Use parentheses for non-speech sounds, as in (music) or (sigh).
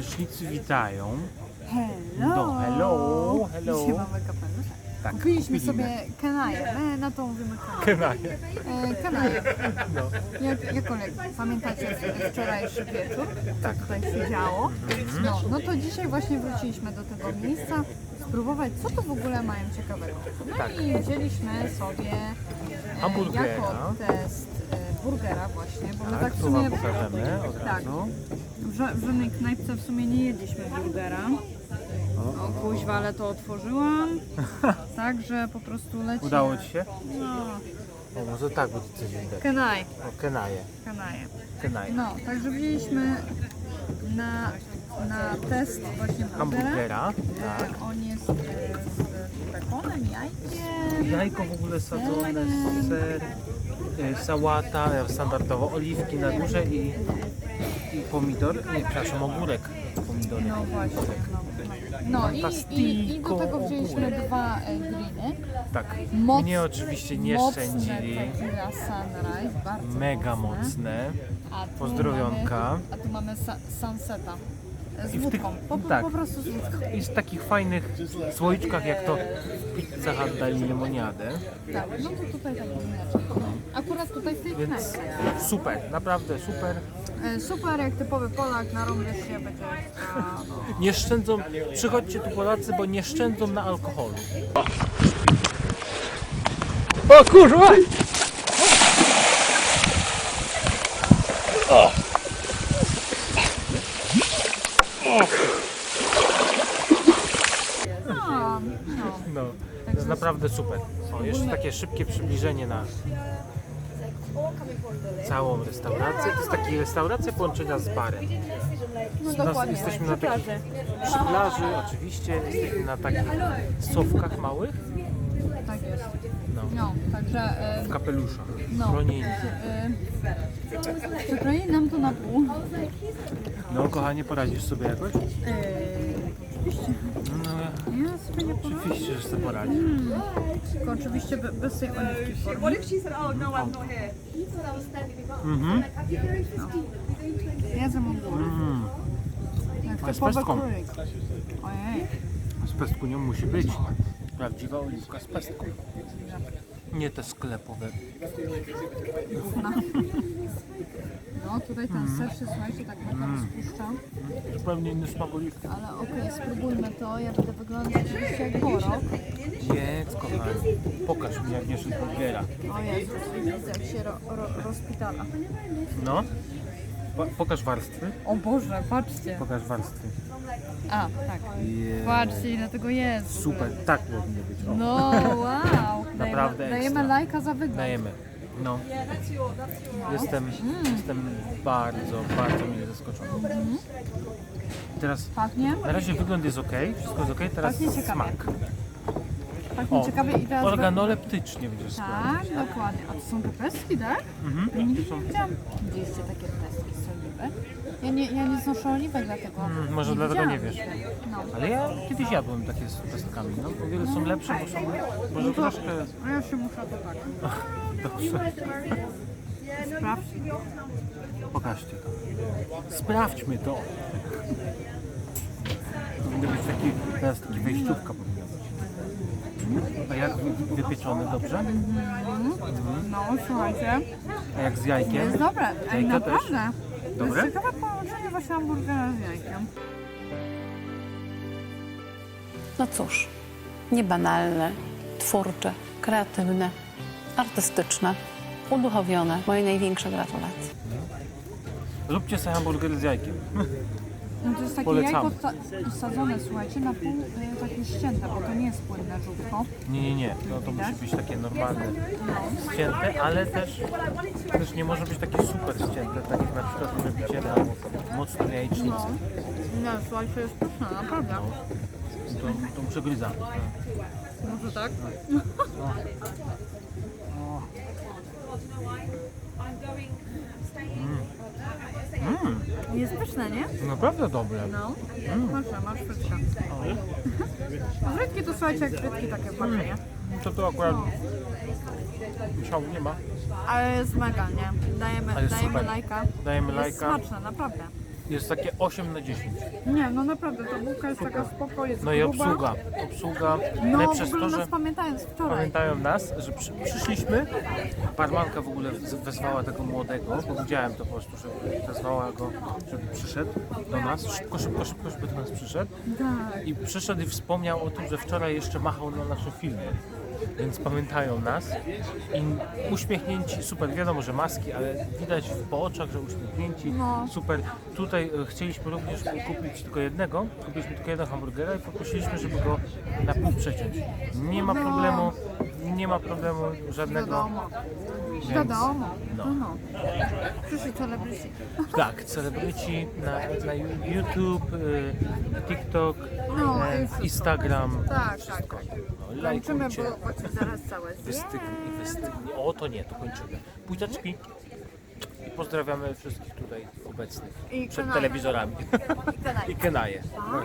Leśnicy witają. Hello! No, hello, hello. Dzisiaj mamy kapelusz. Tak, Kupiliśmy sobie kanaję. My na to mówimy kanaję. Kenaje. E, kanaję. No. Jak, jakkolwiek pamiętacie wczorajszy wieczór, Tak. co tutaj się działo. No, no to dzisiaj właśnie wróciliśmy do tego miejsca spróbować, co to w ogóle mają ciekawego. No Tak. i wzięliśmy sobie e, Hamburgera. jako test burgera właśnie, bo my tak, Tak, w sumie pokażemy od Tak. razu. w, ża- w żadnej knajpce w sumie nie jedliśmy burgera. O kuźwa, ale to otworzyłam. (laughs) Także po prostu leci. Udało Ci się? No, O, może tak będzie coś widać. kanaj, O, kenaje. kanaje. Kenaje. No, także wzięliśmy na, na test właśnie burgera. Hamburgera. Tak. E, On jest e, z bekonem, jajkiem. Jajko w ogóle sadzone, ser, e, sałata, e, standardowo, oliwki na górze i, i pomidor, nie, przepraszam, ogórek pomidory. No właśnie, no. No i, i, i do tego wzięliśmy dwa e, griny. Tak, Moc- mnie oczywiście nie mocne szczędzili. sunrise, bardzo Mega mocne. A tu Pozdrowionka. Mamy, a tu mamy sa, sunseta z I w tych- wódką. Po, po, tak. po prostu z wódką. I z takich fajnych słoiczkach, jak to w pizzach dali lemoniadę. Tak, no to tutaj tak inaczej. Akurat tutaj w tej Więc knajpie. super, naprawdę super. E, Super, jak typowy Polak, narąbiesz się, będzie. Nie szczędzą, przychodźcie tu Polacy, bo nie szczędzą na alkoholu. O kurwa! No, no. No, to jest naprawdę super. O, jeszcze takie szybkie przybliżenie na całą restaurację. To jest taka restauracja połączenia z barem. no Nas, dokładnie. jesteśmy na takich, przy plaży oczywiście, jesteśmy na takich sofkach małych, Tak jest. no, No, także e, w kapeluszach, no. chronieni. E, Przekroili nam to na pół. No kochanie, poradzisz sobie jakoś? E, oczywiście. No, sobie nie oczywiście, że sobie poradzi. Tylko oczywiście be- bez tej oliwki w formie. What if she said, oh no, I'm not here? Mhm. Ja. Mm. Jak A z typowy pestką? królik. Ojej. Z pestką musi być. Prawdziwa oliwka z pestką. Nie te sklepowe. No tutaj ten ser się, słuchajcie, tak mega rozpuszcza. Zupełnie inny smak oliwki. Ale okej, spróbujmy to. Ja będę wyglądać oczywiście jak borok. Jedz, kochanie. Pokaż mi, jak jesz burgera. O Jezus, widzę jak się ro, ro, rozpitala. No. Po, pokaż warstwy. O Boże, patrzcie. Pokaż warstwy. A, tak. Je- Patrzcie ile tego jest. Super, tak powinno być. O, No, wow. (laughs) Naprawdę Dajemy, dajemy lajka za wygląd. Dajemy. No. Jestem, jestem bardzo, bardzo mile zaskoczony. Teraz Pachnie? na razie wygląd jest ok, wszystko jest ok, teraz Pachnie ciekawie. Pachnie O, ciekawie i teraz... Organoleptycznie będziesz Tak, sprawdzić. dokładnie. A to są te pestki, tak? Mhm. Nigdy nie widziałam. Widzieliście takie pestki z oliwy? Ja nie, ja nie znoszę oliwek, dlatego Mm, może dlatego nie widziałam wiesz. jeszcze. No. Ale ja kiedyś jadłem takie z pestkami. No, o wiele są lepsze, bo są może No to, troszkę... a ja się muszę to tak. (laughs) Dobrze. Sprawdź. Pokażcie to. Sprawdźmy to. Powinno być taki, teraz taki wejściówka powinna być. A jak wy- wypieczone dobrze? No, słuchajcie. A jak z jajkiem? Jest dobre. Ej, Jajka też? naprawdę. To Dobre? jest ciekawe połączenie właśnie hamburgera z jajkiem. No cóż, niebanalne, twórcze, kreatywne, artystyczne, uduchowione. Moje największe gratulacje. Róbcie sobie hamburgery z jajkiem. (laughs) No to jest takie Polecamy. jajko ta- sadzone, słuchajcie, na pół y, takie ścięte, bo to nie jest płynne żółtko. Nie, nie, nie. No to musi być takie normalne, ścięte, ale też, też nie może być takie super ścięte, tak jak na przykład być na mocno jajecznicy. Nie, słuchajcie, jest pyszne, naprawdę. To, to przegryzamy. Może tak? Mm, (laughs) Jest pyszne, nie? naprawdę dobre. No. Proszę, masz frytkę. No, (laughs) Frytki to słuchajcie, jak frytki takie patrzę, nie? To to akurat szału nie ma. Ale jest mega, nie? Dajemy, Ale dajemy super. lajka. Dajemy Jest lajka. smaczne, naprawdę. Jest takie 8 na 10. Nie, no naprawdę, ta bułka jest taka spoko, jest No i gruba. obsługa. Obsługa. No, w ogóle to, że nas pamiętają z wczoraj. pamiętają nas, że przy, przyszliśmy. Barmanka w ogóle z- wezwała tego młodego, bo widziałem to po prostu, że wezwała go, żeby przyszedł do nas. Szybko, szybko, szybko, żeby do nas przyszedł. Tak. I przyszedł i wspomniał o tym, że wczoraj jeszcze machał na naszym filmie. Więc pamiętają nas i uśmiechnięci, super, wiadomo, że maski, ale widać po oczach, że uśmiechnięci, No. super. Tutaj e, chcieliśmy również kupić tylko jednego, kupiliśmy tylko jednego hamburgera i poprosiliśmy, żeby go na pół przeciąć. Nie ma No. problemu, nie ma problemu żadnego. Wiadomo. Wiadomo. no. No, no. Przyszli celebryci. (laughs) Tak, celebryci na, na YouTube, y, TikTok, No, i- Instagram, Tak, wszystko. tak. No, Kończymy, lajkujcie. bo zaraz całe (laughs) Wystygnie, wystygnie. O, to nie, to kończymy. Pójtaczki. I pozdrawiamy wszystkich tutaj obecnych I przed telewizorami. (laughs) Kenaję. I Kenaje. Pa.